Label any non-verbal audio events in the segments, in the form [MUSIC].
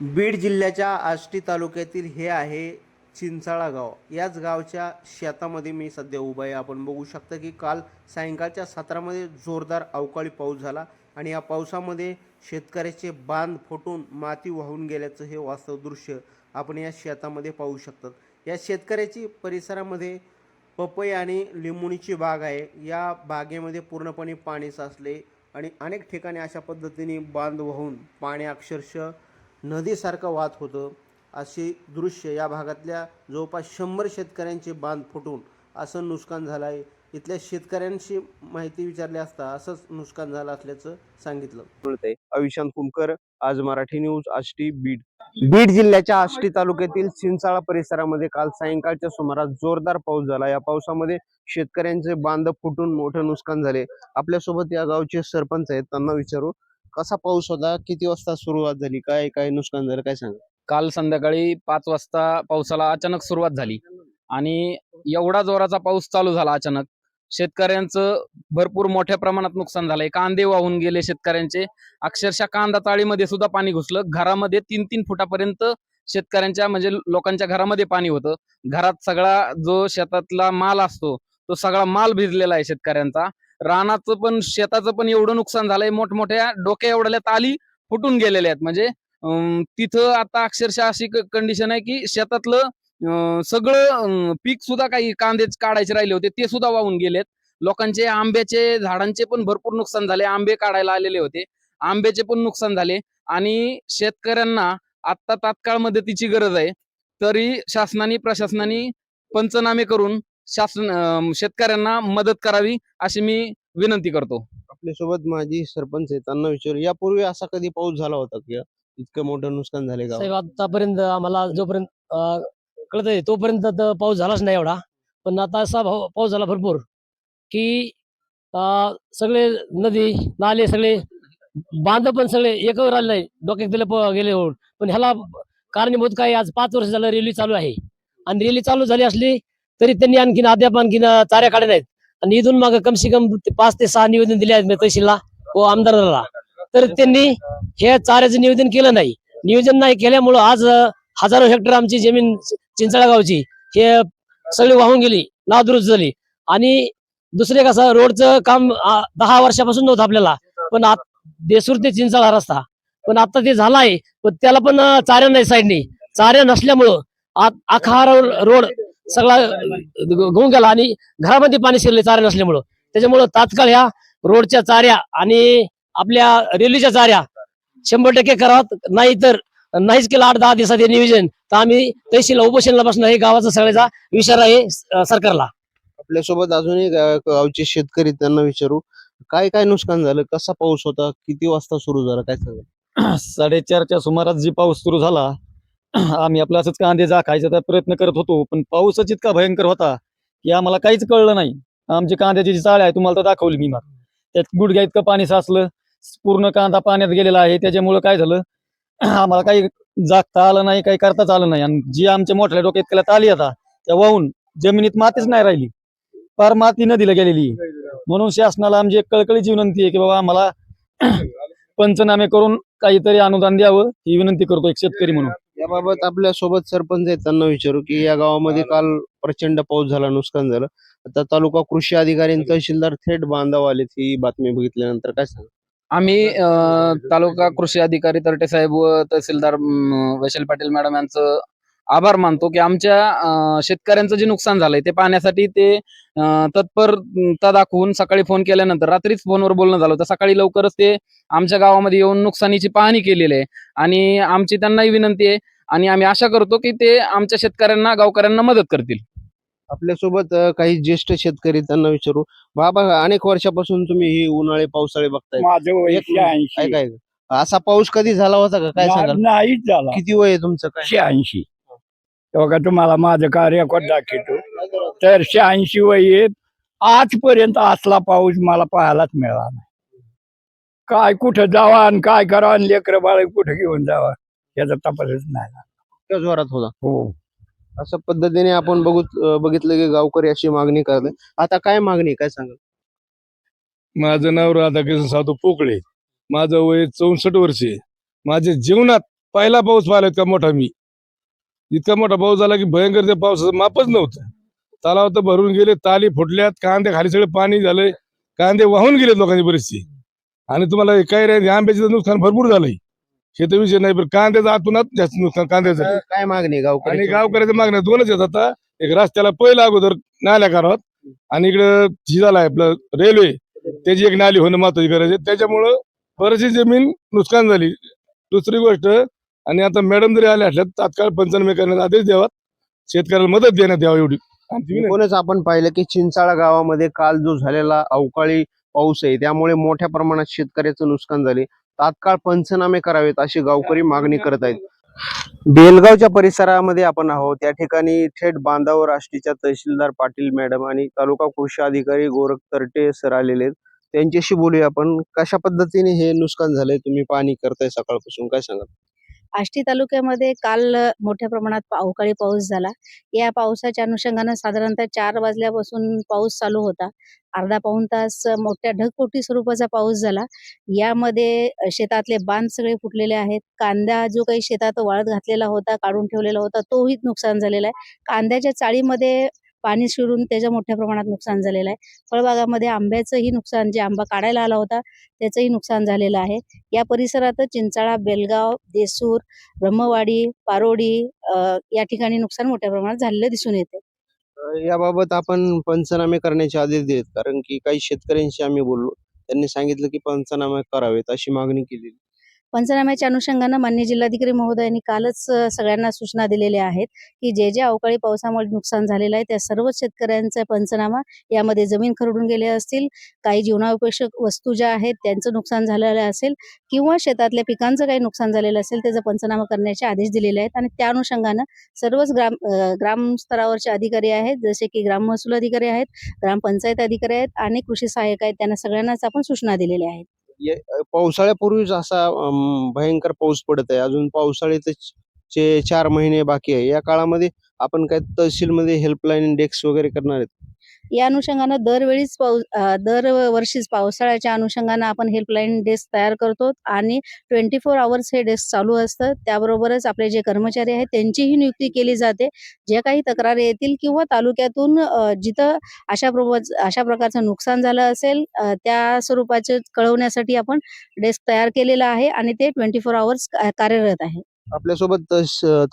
बीड जिल्ह्याच्या आष्टी तालुक्यातील हे आहे चिंचाळा गाव. याच गावच्या शेतामध्ये मी सध्या उभा आहे. आपण बघू शकता की काल सायंकाळच्या सत्रामध्ये जोरदार अवकाळी पाऊस झाला आणि या पावसामध्ये शेतकऱ्याचे बांध फुटून माती वाहून गेल्याचं हे वास्तव दृश्य आपण या शेतामध्ये पाहू शकतात. या शेतकऱ्याची परिसरामध्ये पपई आणि लिंबुणीची बाग आहे. या बागेमध्ये पूर्णपणे पाणी साचले आणि अनेक ठिकाणी अशा पद्धतीने बांध वाहून पाणी अक्षरशः नदीसारखं वाहत होतं. असे दृश्य या भागातल्या जवळपास शंभर शेतकऱ्यांचे बांध फुटून असं नुकसान झालं आहे इथल्या शेतकऱ्यांशी माहिती विचारली असता असंच नुकसान झालं असल्याचं सांगितलं. अविशांत कुमकर आज मराठी न्यूज आष्टी बीड. बीड जिल्ह्याच्या आष्टी तालुक्यातील सिंचाळा परिसरामध्ये काल सायंकाळच्या सुमारास जोरदार पाऊस झाला. या पावसामध्ये शेतकऱ्यांचे बांध फुटून मोठे नुकसान झाले. आपल्यासोबत या गावचे सरपंच आहेत त्यांना विचारू. कसा पाऊस होता? किती वाजता सुरुवात झाली? काय काय नुकसान झालं? काय सांगा? काल संध्याकाळी पाच वाजता पावसाला अचानक सुरुवात झाली आणि एवढा जोराचा पाऊस चालू झाला अचानक. शेतकऱ्यांचं भरपूर मोठ्या प्रमाणात नुकसान झालंय कांदे वाहून गेले शेतकऱ्यांचे. अक्षरशः कांदा चाळीमध्ये सुद्धा पाणी घुसलं. घरामध्ये तीन तीन फुटापर्यंत शेतकऱ्यांच्या म्हणजे लोकांच्या घरामध्ये पाणी होतं. घरात सगळा जो शेतातला माल असतो तो सगळा माल भिजलेला आहे शेतकऱ्यांचा. रानाचं पण शेताचं पण एवढं नुकसान झालंय. मोठमोठ्या डोक्या एवढ्या ताली फुटून गेलेल्या आहेत. म्हणजे तिथं आता अक्षरशः अशी कंडिशन आहे की शेतातलं सगळं पीक सुद्धा काही कांदेच काढायचे राहिले होते ते सुद्धा वाहून गेलेत. लोकांचे आंब्याचे झाडांचे पण भरपूर नुकसान झाले. आंबे काढायला आलेले होते. आंब्याचे पण नुकसान झाले. आणि शेतकऱ्यांना आता तात्काळ मदतीची गरज आहे. तरी शासनाने प्रशासनाने पंचनामे करून शासन शेतकऱ्यांना मदत करावी अशी मी विनंती करतो. आपल्यासोबत माझी सरपंच आहे त्यांना विचारू यापूर्वी असा कधी पाऊस झाला होता की इतकं मोठं नुकसान झाले गाव साहेब आतापर्यंत आम्हाला जोपर्यंत कळत आहे तोपर्यंत तर पाऊस झालाच नाही एवढा. पण आता असा भाव- पाऊस झाला भरपूर की अं, सगळे नदी नाले सगळे बांध पण सगळे एकवर आले नाही. डोक्यात दिले प- गेले होऊन. पण ह्याला कारणीभूत काय आज पाच वर्ष झालं रेली चालू आहे. आणि रेली चालू झाली असली तरी त्यांनी आणखीन अद्याप आणखीन चाऱ्या काढल्या नाहीत. आणि इथून माग कमसे कम ते पाच ते सहा निवेदन दिले आहेत तहसीलला व आमदाराला. तर त्यांनी हे चाऱ्याचं निवेदन केलं नाही. नियोजन नाही केल्यामुळं आज हजारो हेक्टर आमची जमीन चिंचळगावची हे सगळी वाहून गेली नादुरुस्त झाली. आणि दुसरे कसं रोडचं काम दहा वर्षापासून नव्हतं आपल्याला. पण देसूर ते चिंचळा रस्ता. पण आता ते झाला आहे पण त्याला पण चाऱ्या नाही साईडनी. चाऱ्या नसल्यामुळं आखा रोड सगळा घेऊन गेला आणि घरामध्ये पाणी शिरले चाऱ्या नसल्यामुळं. त्याच्यामुळं तात्काळ ह्या रोडच्या चाऱ्या आणि आपल्या रेल्वेच्या चाऱ्या शंभर टक्के करावं नाही तर नाहीच केलं आठ दहा दिवसात हे नियोजन. तर आम्ही तहसील उपोषणला बसणं हे गावाचा सगळ्याचा विचार आहे सरकारला. आपल्यासोबत अजूनही गावचे शेतकरी त्यांना विचारू. काय काय नुकसान झालं? कसा पाऊस होता? किती वाजता सुरू झाला? काय सांगा साडेचारच्या सुमारास जी पाऊस सुरू झाला [CLEARS THROAT] आम्ही आपलं असंच कांदे जाखायचा प्रयत्न करत होतो पण पाऊसच इतका भयंकर होता की आम्हाला काहीच कळलं नाही. आमची कांद्याची जी चाळ आहे तुम्हाला तर दाखवली मी मग त्यात गुडघ्या इतकं पाणी साचलं पूर्ण कांदा पाण्यात गेलेला आहे त्याच्यामुळं काय झालं? [CLEARS THROAT] आम्हाला काही जागता आलं नाही काही करताच आलं नाही. आणि जी आमच्या मोठ्या डोक्यात केल्यात आली आता त्या वाहून जमिनीत मातीच नाही राहिली. फार माती नदीला गेलेली. म्हणून शासनाला आमची एक कळकळीची विनंती आहे की बाबा आम्हाला [CLEARS THROAT] पंचनामे करून काहीतरी अनुदान द्यावं ही विनंती करतो एक शेतकरी म्हणून. याबाबत आपल्यासोबत सरपंच आहेत त्यांना विचारू की या गावामध्ये काल प्रचंड पाऊस झाला नुकसान झालं. आता तालुका कृषी अधिकारी आणि तहसीलदार थेट बांधाव आलेत ही बातमी बघितल्यानंतर काय सांगा आम्ही अं, तालुका कृषी अधिकारी तरटे साहेब व तहसीलदार अं, वैशाली पाटील मॅडम यांचं आभार मानतो की आमच्या शेतकऱ्यांचं जे नुकसान झालंय ते पाहण्यासाठी ते तत्परता दाखवून सकाळी फोन केल्यानंतर रात्रीच फोनवर बोलणं झालं होतं. सकाळी लवकरच ते आमच्या गावामध्ये येऊन नुकसानीची पाहणी केलेली आहे. आणि आमची त्यांनाही विनंती आहे आणि आम्ही आशा करतो की ते आमच्या शेतकऱ्यांना गावकऱ्यांना मदत करतील. आपल्यासोबत काही ज्येष्ठ शेतकरी त्यांना विचारू. बाबा अनेक वर्षापासून तुम्ही ही उन्हाळे पावसाळे बघताय. असा पाऊस कधी झाला होता का? काय सांगाल? ना- नाहीच झाला. किती वय आहे तुमचं? काय? शहाऐंशी. बघा तुम्हाला माझं का रेकॉर्ड दाखवतो? तर शहाऐंशी वय आहेत आजपर्यंत असला पाऊस मला पाहायलाच मिळाला नाही. काय कुठं जावा आणि काय करावं आणि लेकरं बाळ कुठं घेऊन जावा याचा तपासच नाही. इतक्या जोरात होता. हो. अशा पद्धतीने आपण बघू बघितलं की गावकरी अशी मागणी करतात आता काय मागणी आहे? काय सांगाल? माझं नाव राधाकृष्ण साधू पोकळे. माझं वय चौसष्ट वर्षे माझ्या जीवनात पहिला पाऊस पाहिला इतका मोठा मी. इतका मोठा पाऊस झाला की भयंकर त्या पावसाचं मापच नव्हतं. तलाव तर भरून गेले ताली फुटल्यात कांदे खाली सगळे पाणी झालंय कांदे वाहून गेलेत लोकांची बरीचशी आणि तुम्हाला काय रे आंब्याचं नुकसान भरपूर झालंय. हे तर विषय नाही पण कांद्याचं आतूनच जास्त नुकसान कांद्याचं. काय- मागणी आहे आणि गावकरी गावकऱ्याच्या मागण्या दोनच आहेत आता. एक रस्त्याला पहिला अगोदर नाल्या करावात आणि इकडं ही झालाय आपलं रेल्वे त्याची एक नाली होणं महत्वाची गरज आहे. त्याच्यामुळं बरीचशी जमीन नुकसान झाली. दुसरी गोष्ट आणि आता मॅडम जरी आल्या असल्यात तात्काळ पंचनामे करण्याचा आदेश द्यावा. शेतकऱ्याला मदत देण्यात यावं एवढी. आणि विनंती. एकूणच आपण पाहिलं की चिंचाळा गावामध्ये काल जो झालेला अवकाळी पाऊस आहे त्यामुळे मोठ्या प्रमाणात शेतकऱ्याचं नुकसान झाले. तात्काळ पंचनामे करावेत अशी गावकरी मागणी करत आहेत. बेलगावच्या परिसरामध्ये आपण आहोत. त्या ठिकाणी थेट बांधावर आष्टीच्या तहसीलदार पाटील मॅडम आणि तालुका कृषी अधिकारी गोरख तरटे सर आलेले आहेत. त्यांच्याशी बोलूया आपण. कशा पद्धतीने हे नुकसान झालंय? तुम्ही पाणी करताय सकाळपासून. काय सांगा आष्टी तालुक्यामध्ये काल मोठ्या प्रमाणात अवकाळी पाऊस झाला. या पावसाच्या अनुषंगानं साधारणतः चार वाजल्यापासून पाऊस चालू होता. अर्धा पाऊण तास मोठ्या ढगपोटी स्वरूपाचा पाऊस झाला. यामध्ये शेतातले बांध सगळे फुटलेले आहेत. कांदा जो काही शेतात वाळत घातलेला होता काढून ठेवलेला होता तोही नुकसान झालेला आहे. कांद्याच्या चाळीमध्ये पाणी शिरून त्याचं मोठ्या प्रमाणात नुकसान झालेलं आहे. फळबागामध्ये आंब्याचंही नुकसान जे आंबा काढायला आला होता त्याचंही नुकसान झालेलं आहे. या परिसरात चिंचाळा बेलगाव देसूर ब्रह्मवाडी पारोडी अ, या ठिकाणी नुकसान मोठ्या प्रमाणात झालेलं दिसून येते. याबाबत आपण पंचनामे करण्याचे आदेश दिलेत. कारण की काही शेतकऱ्यांशी आम्ही बोललो. त्यांनी सांगितलं की पंचनामे करावेत अशी मागणी केली पंचनाम्याच्या अनुषंगानं मान्य जिल्हाधिकारी महोदयांनी कालच सगळ्यांना सूचना दिलेल्या आहेत की जे जे अवकाळी पावसामुळे नुकसान झालेलं आहे त्या सर्व शेतकऱ्यांचा पंचनामा यामध्ये जमीन खरडून गेले असतील काही जीवनावपेक्षक वस्तू ज्या आहेत त्यांचं नुकसान झालेलं असेल किंवा शेतातल्या पिकांचं काही नुकसान झालेलं असेल त्याचा पंचनामा करण्याचे आदेश दिलेले आहेत आणि त्या अनुषंगानं सर्वच ग्राम ग्राम स्तरावरचे अधिकारी आहेत जसे की ग्राम महसूल अधिकारी आहेत ग्रामपंचायत अधिकारी आहेत आणि कृषी सहाय्यक आहेत त्यांना सगळ्यांनाच आपण सूचना दिलेल्या आहेत. पावसाळ्यापूर्वीच असा भयंकर पाऊस पडत आहे अजून पावसाळ्यात चे चार महिने बाकी आहे. या काळामध्ये आपण काय तहसीलमध्ये हेल्पलाईन डेस्क वगैरे करणार आहेत या अनुषंगानं दरवेळीच पाऊस दर दरवर्षीच पावसाळ्याच्या अनुषंगानं आपण हेल्पलाईन डेस्क तयार करतो आणि ट्वेंटी फोर आवर्स हे डेस्क चालू असतं. त्याबरोबरच आपले जे कर्मचारी आहेत त्यांचीही नियुक्ती केली जाते. ज्या काही तक्रारी येतील किंवा तालुक्यातून जिथं अशा अशा प्रकारचं नुकसान झालं असेल त्या स्वरूपाचे कळवण्यासाठी आपण डेस्क तयार केलेला आहे आणि ते ट्वेंटी फोर आवर्स कार्यरत आहे. आपल्यासोबत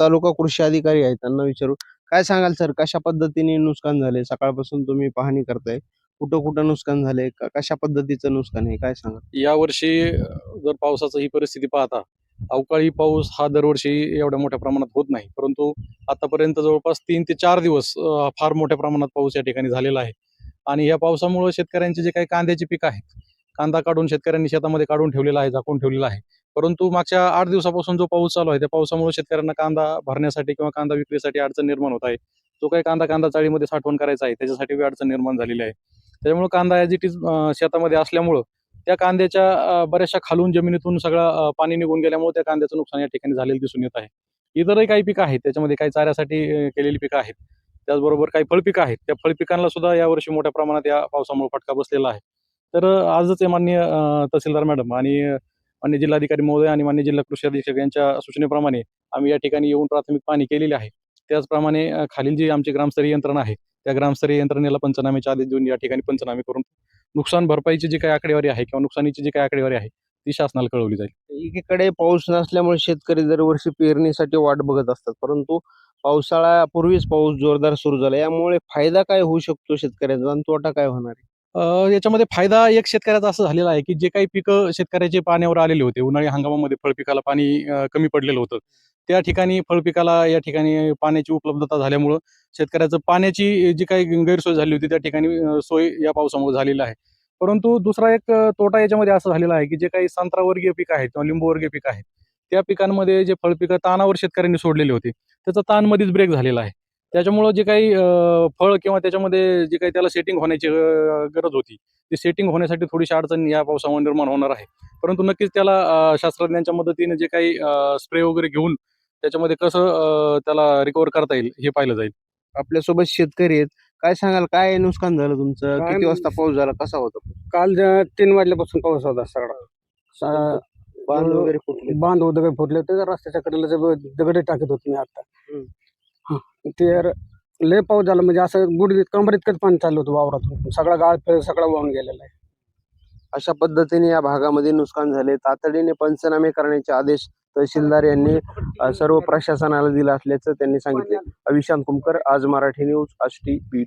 तालुका कृषी अधिकारी आहेत. त्यांना विचारू काय सांगाल सर? कशा पद्धतीने नुकसान झाले? सकाळपासून तुम्ही पाहणी करताय. कुठं कुठं नुकसान झाले? कशा पद्धतीचं नुकसान आहे? काय सांगा यावर्षी वर्षी जर पावसाचं ही परिस्थिती पाहता अवकाळी पाऊस हा दरवर्षी एवढ्या मोठ्या प्रमाणात होत नाही. परंतु आतापर्यंत जवळपास तीन ते चार दिवस फार मोठ्या प्रमाणात पाऊस या ठिकाणी झालेला आहे. आणि या पावसामुळे शेतकऱ्यांचे जे काही कांद्याचे पीक आहेत कांदा काढून शेतकऱ्यांनी शेतामध्ये काढून ठेवलेला आहे झाकून ठेवलेला आहे. परंतु मागच्या आठ दिवसापासून जो पाऊस चालू आहे त्या पावसामुळे शेतकऱ्यांना कांदा भरण्यासाठी किंवा कांदा विक्रीसाठी अडचण निर्माण होत आहे. जो काही कांदा कांदा चाळीमध्ये साठवण करायचा आहे त्याच्यासाठी अडचण निर्माण झालेली आहे. त्याच्यामुळे कांदा ॲज इट इज शेतामध्ये असल्यामुळं त्या कांद्याच्या बऱ्याचशा खालून जमिनीतून सगळं पाणी निघून गेल्यामुळे त्या कांद्याचं नुकसान या ठिकाणी झालेलं दिसून येत आहे. इतरही काही पिकं आहेत त्याच्यामध्ये काही चाऱ्यासाठी केलेली पिकं आहेत. त्याचबरोबर काही फळपिकं आहेत. त्या फळपिकांना सुद्धा यावर्षी मोठ्या प्रमाणात या पावसामुळे फटका बसलेला आहे. तर आजच हे मान्य तहसीलदार मॅडम आणि मान्य जिल्हाधिकारी महोदय आणि मान्य जिल्हा कृषी अधीक्षक यांच्या सूचनेप्रमाणे आम्ही या ठिकाणी येऊन प्राथमिक पाहणी केलेली आहे. त्याचप्रमाणे खालील जी आमची ग्रामस्तरीय यंत्रणा आहे त्या ग्रामस्तरीय यंत्रणेला पंचनामेचे आदेश देऊन या ठिकाणी पंचनामे करून नुकसान भरपाईची जी काही आकडेवारी आहे किंवा नुकसानीची जी काही आकडेवारी आहे ती शासनाला कळवली जाईल. एकीकडे पाऊस नसल्यामुळे शेतकरी दरवर्षी पेरणीसाठी वाट बघत असतात परंतु पावसाळ्यापूर्वीच पाऊस जोरदार सुरू झाला. यामुळे फायदा काय होऊ शकतो शेतकऱ्याचा? आणि तोटा काय होणार आहे? याच्यामध्ये फायदा एक शेतकऱ्याचा असं झालेला आहे की जे काही पिकं शेतकऱ्याचे पाण्यावर आलेले होते उन्हाळी हंगामामध्ये फळपिकाला पाणी कमी पडलेलं होतं. त्या ठिकाणी फळपिकाला या ठिकाणी पाण्याची उपलब्धता झाल्यामुळं शेतकऱ्याचं पाण्याची जी काही गैरसोय झाली होती त्या ठिकाणी सोय या पावसामुळे झालेली आहे. परंतु दुसरा एक तोटा याच्यामध्ये असं झालेला आहे की जे काही संत्रावर्गीय पीक आहेत किंवा लिंबूवर्गीय पीक आहेत त्या पिकांमध्ये जे फळपिकं तानावर शेतकऱ्यांनी सोडलेले होते त्याचा ताणमध्येच ब्रेक झालेला आहे. त्याच्यामुळं जे काही फळ किंवा त्याच्यामध्ये जे काही त्याला सेटिंग होण्याची गरज होती ती सेटिंग होण्यासाठी थोडीशी अडचण या पावसामुळे निर्माण होणार आहे. परंतु नक्कीच त्याला शास्त्रज्ञांच्या मदतीने जे काही स्प्रे वगैरे घेऊन त्याच्यामध्ये कसं त्याला रिकवर करता येईल हे पाहिलं जाईल. आपल्यासोबत शेतकरी आहेत. काय सांगाल? काय नुकसान झालं तुमचं? काय किती वाजता पाऊस झाला? कसा होता काल ज- तीन वाजल्यापासून पाऊस होता सगळा. सा- बांध वगैरे फुटले. बांध दगड फुटले होते. तर रस्त्याच्या कडेला जे दगडे टाकत होते मी आता. हम्म. ते लय पाऊस झाला. म्हणजे असं गुड कंबर इतकंच पाणी चाललं होतं वावरातून. सगळा गाळ पेळ सगळा वाहून गेलेला आहे. अशा पद्धतीने या भागामध्ये नुकसान झाले. तातडीने पंचनामे करण्याचे आदेश तहसीलदार यांनी सर्व प्रशासनाला दिला असल्याचं त्यांनी सांगितले. अविशांत कुमकर आज मराठी न्यूज आष्टी पीठ